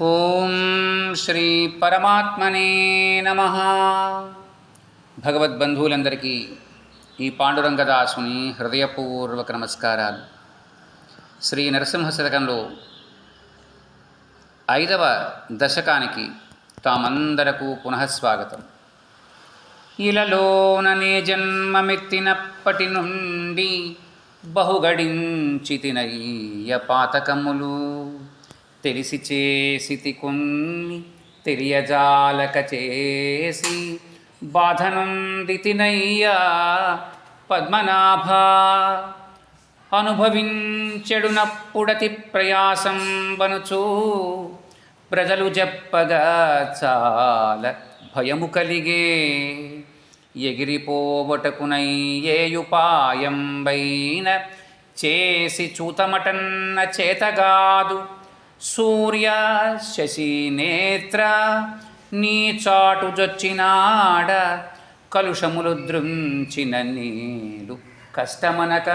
ఓం శ్రీ పరమాత్మనే నమ. భగవద్బంధువులందరికీ ఈ పాండురంగదాసుని హృదయపూర్వక నమస్కారాలు. శ్రీ నరసింహ శతకంలో ఐదవ దశకానికి తామందరకు పునః స్వాగతం ఇలలోననే జన్మమెత్తినప్పటి నుండి బహుగడించితినయ్య పాతకములు. తెలిసి చేసి కొన్ని తెలియజాలక చేసి బాధనందితినయ్యా పద్మనాభ. అనుభవించెడునప్పుడతి ప్రయాసం బనుచు ప్రజలు చెప్పగా చాల భయము కలిగే. ఎగిరిపోవటకునయ్యేయుపాయంబైన చేసి చూతమటన్న చేతగాదు సూర్య శశి నేత్ర నీ చాటు జొచ్చినాడ కలుషములు దృంచిన నీలు కష్టమనక.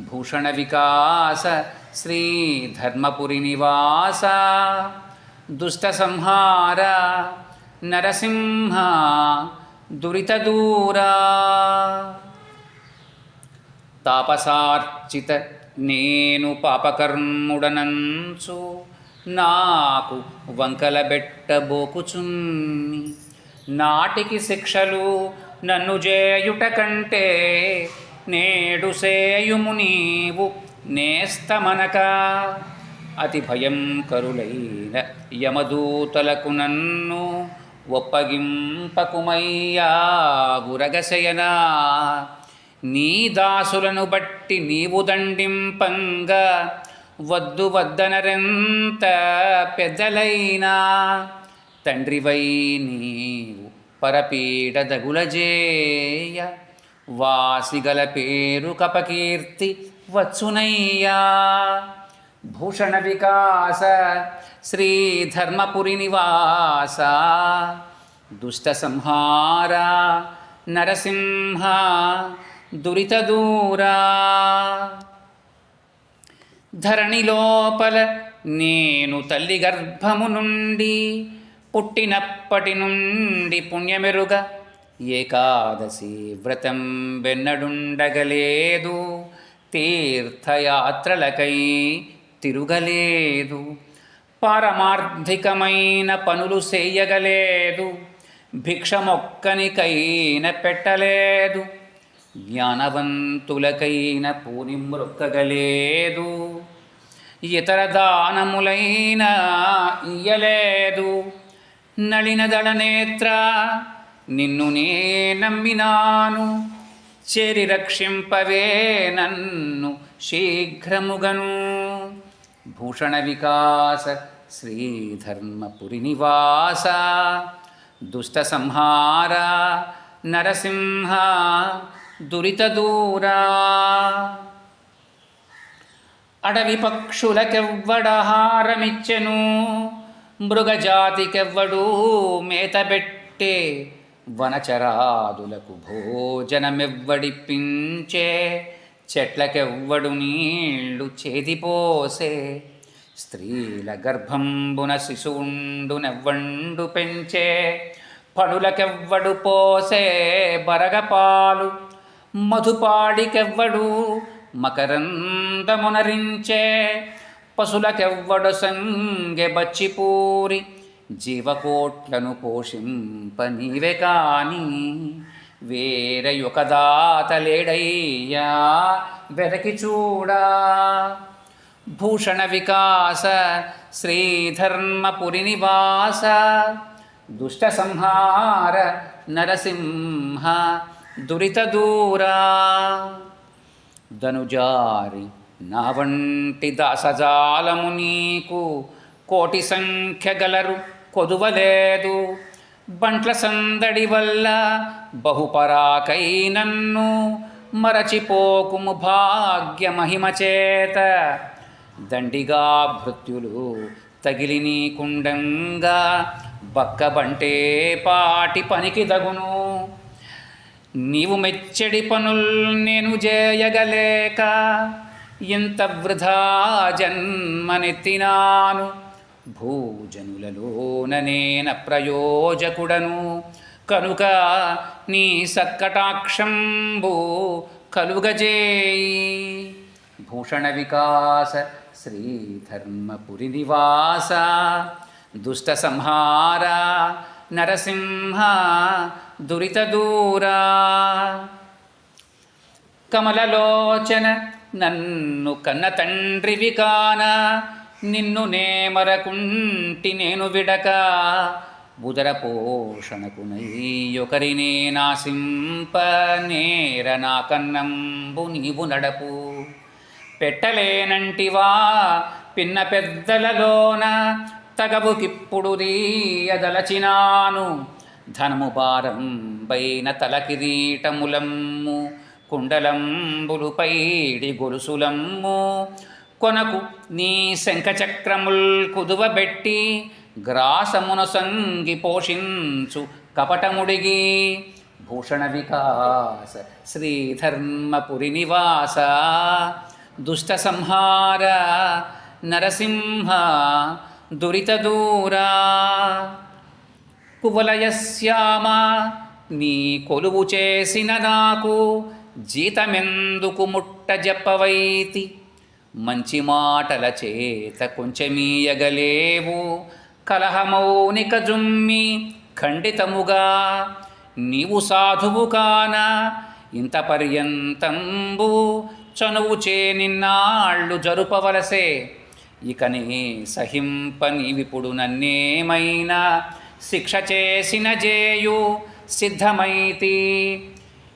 భూషణ వికాస శ్రీ ధర్మపురి నివాస. దుష్ట సంహార నరసింహ దురిత దూరా. తాపసార్చిత నేను పాపకర్ముడనంచు నాకు వంకలబెట్టబోకుచున్ని నాటికి శిక్షలు నన్ను చేయుట కంటే నేడు సేయుము నీవు నేస్తమనక. అతి భయంకరులైన యమదూతలకు నన్ను ఒప్పగింపకుమయ్యా గురగశయనా. నీ దాసులను బట్టి నీవు దండింపంగా వద్దు వద్దనరెంత పెద్దలైనా. తండ్రివై నీవు పరపీడ దగులజేయ వాసిగల పేరు కపకీర్తి వచ్చునయ్యా. భూషణ వికాస శ్రీ ధర్మపురి నివాస దుష్ట సంహార నరసింహ దురిత దూరా ధరణి లోపల నేను తల్లి గర్భము నుండి పుట్టినప్పటి నుండి పుణ్యమెరుగ ఏకాదశి వ్రతం వెన్నడుండగలేదు తీర్థయాత్రలకై తిరుగలేదు పారమార్థికమైన పనులు చేయగలేదు భిక్షమొక్కనికైన పెట్టలేదు జ్ఞానవంతులకైన పూనిమృక్కగలేదు. ఇతర దానములైన ఇయ్యలేదు. నళినదళ నేత్ర నిన్ను నే నమ్మినాను. చెరి రక్షింపవే నన్ను శీఘ్రముగను. భూషణ వికాస శ్రీధర్మపురి నివాస. దుష్ట సంహార నరసింహ దురిత దూరా అడవి పక్షులకెవ్వడహారమిచ్చెను మృగజాతికెవ్వడు మేతబెట్టే వనచరాదులకు భోజనమెవ్వడిప్పించే చెట్లకెవ్వడు నీళ్ళు చేదిపోసే స్త్రీల గర్భంబున శిశువుండునెవ్వండు పెంచే పడులకెవ్వడు పోసే బరగపాలు మధుపాడికెవ్వడు మకరందమునరించే. పశులకెవ్వడు సంగె బచ్చిపూరి జీవకోట్లను పోషింప నీవే కాని. వేరే దాతలేడయ్యా వెరకి చూడా. భూషణ వికాస శ్రీధర్మపురి నివాస. దుష్ట సంహార నరసింహ దురిత దూరా ధనుజారి నా వంటి దాసజాలము నీకు కోటి సంఖ్య గలరు కొదువలేదు బంట్ల సందడి వల్ల బహుపరాకై నన్ను మరచిపోకుము భాగ్య మహిమచేత దండిగా భృత్యులు తగిలి నీకుండంగా బక్కబంటే పాటి పనికి దగును నీవు మెచ్చడి పనుల్ నేను చేయగలేక ఇంత వృధా జన్మనెత్తినాను. భూజనులలోననేన ప్రయోజకుడను. కనుక నీ సక్కటాక్షంబు కలుగజేయి. భూషణ వికాస శ్రీధర్మపురి నివాస దుష్ట సంహార నరసింహ దురిత దూరా కమలలోచన నన్ను కన్న తండ్రివి కాన నిన్ను నేమరకుంటి నేను విడక. బుదర పోషణకు నాసింప నేర నా కన్నంబు నీవు నడపు. పెట్టలేనంటివా పిన్న పెద్దలలోన తగబుకిప్పుడు రీయదలచినాను ధనము భారం పైన తలకిరీటములమ్ము కుండలంబులు పైడి గొలుసులమ్ము. కొనకు నీ శంఖచక్రముల్ కుదువబెట్టి గ్రాసమున సంగి పోషించు కపటముడిగి. భూషణ వికాస శ్రీధర్మపురి నివాస దుష్ట సంహార నరసింహ దురిత దూరా. కువలయశ్యామ నీ కొలువు చేసిన నాకు జీతమెందుకు ముట్ట జప్పవైతి మంచి మాటల చేత కొంచెమీయగలేవు. కలహమౌనిక జుమ్మి ఖండితముగా నీవు సాధువు కాన ఇంత పర్యంతంబు చనువు చే నిన్నాళ్ళు జరుపవలసే. ఇకనే సహింపని విపుడు నన్నేమైనా శిక్ష చేసిన జేయు సిద్ధమైతి.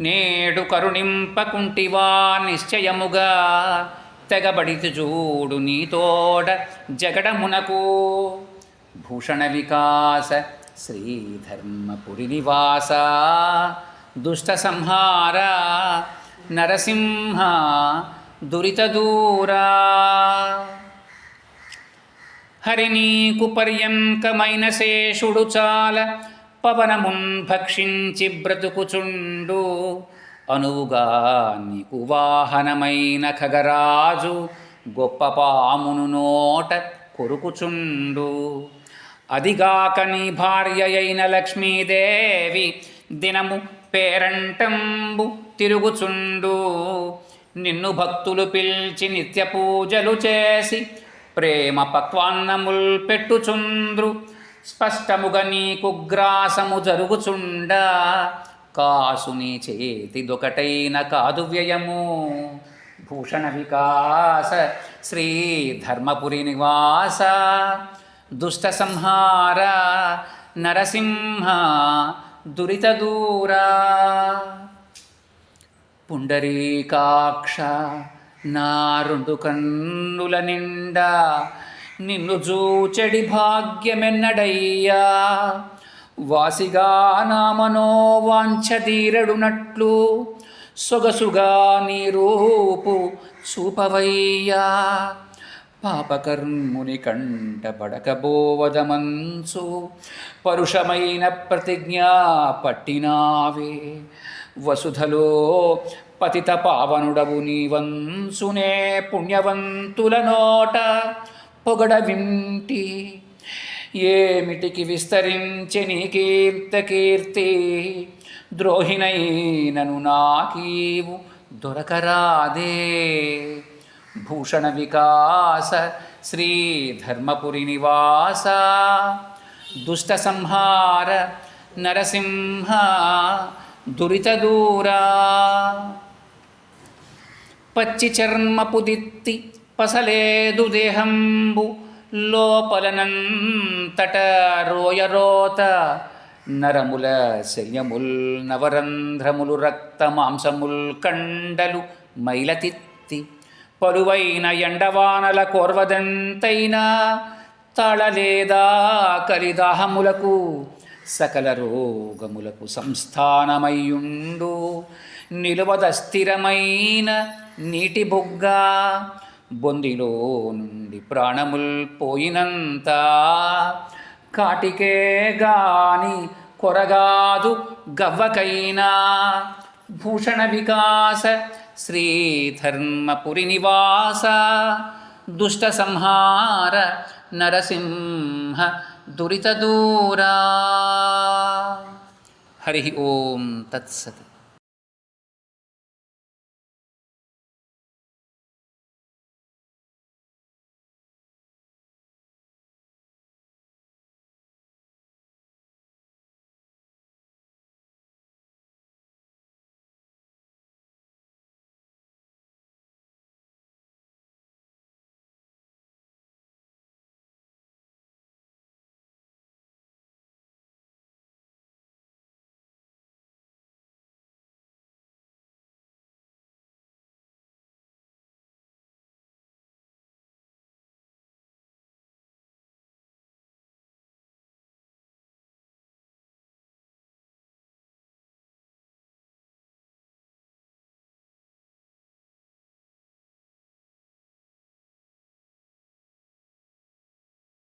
నేడు కరుణింపకుంటివా నిశ్చయముగా తెగబడితి చూడు నీతోడ జగడమునకు. భూషణ వికాస శ్రీధర్మపురి నివాస. దుష్ట సంహార నరసింహ దురిత దూరా పర్యంకమైన శేషుడు చాల పవనమున్ భక్షించి బ్రతుకుచుండు. అనువుగా నీకు వాహనమైన ఖగరాజు గొప్ప పామును నోట కొరుకుచుండు. అదిగాక నీ భార్య అయిన లక్ష్మీదేవి దినము పేరంటంబు తిరుగుచుండు. నిన్ను భక్తులు పిలిచి నిత్య పూజలు చేసి ప్రేమ పక్వాన్నముల్ పెట్టుచుంద్రు స్పష్టముగా నీకు గ్రాసము జరుగుచుండా. కాసుని చేతిదొకటైన కాదు వ్యయము. భూషణ వికాస శ్రీ ధర్మపురి నివాస. దుష్ట సంహార నరసింహ దురిత దూరా. పుండరీకాక్ష. నా రెండు కన్నుల నిండా నిన్ను చూచెడి భాగ్యమెన్నడయ్యా. వాసిగా నా మనోవాంఛతీరడునట్లు సొగసుగా నీ రూపు చూపవయ్యా. పాపకర్ముని కంటపడకబోవదమంచు పరుషమైన ప్రతిజ్ఞా పట్టినావే. వసుధలో పతిత పావనుడవు నీవంసునే పుణ్యవంతుల నోట పొగడ వింటి. ఏమిటికి విస్తరించె నీ కీర్త కీర్తి? ద్రోహిణైనను నాకీవు దొరకరాదే. భూషణ వికాస శ్రీ ధర్మపురి నివాస దుష్ట సంహార నరసింహ దురిత దూరా పచ్చి చర్మపు దిత్తి పసలేదు దేహంబు లోపలనంతట రోయరోత నరముల శల్యముల్ నవరంధ్రములు రక్త మాంసముల్ కండలు మైలతిత్తి పలువైన ఎండవానల కోర్వదంతైనా తళలేదా కలిదాహములకు సకల రోగములకు సంస్థానమయ్యుండు. నిలువద స్థిరమైన నీటి బొగ్గ బొందిలో నుండి ప్రాణముల్ పోయినంత కాటికే గాని కొరగాదు గవ్వకైనా. భూషణ వికాస శ్రీధర్మపురి నివాస దుష్ట సంహార నరసింహ దురితదూరా హరి ఓం తత్సత్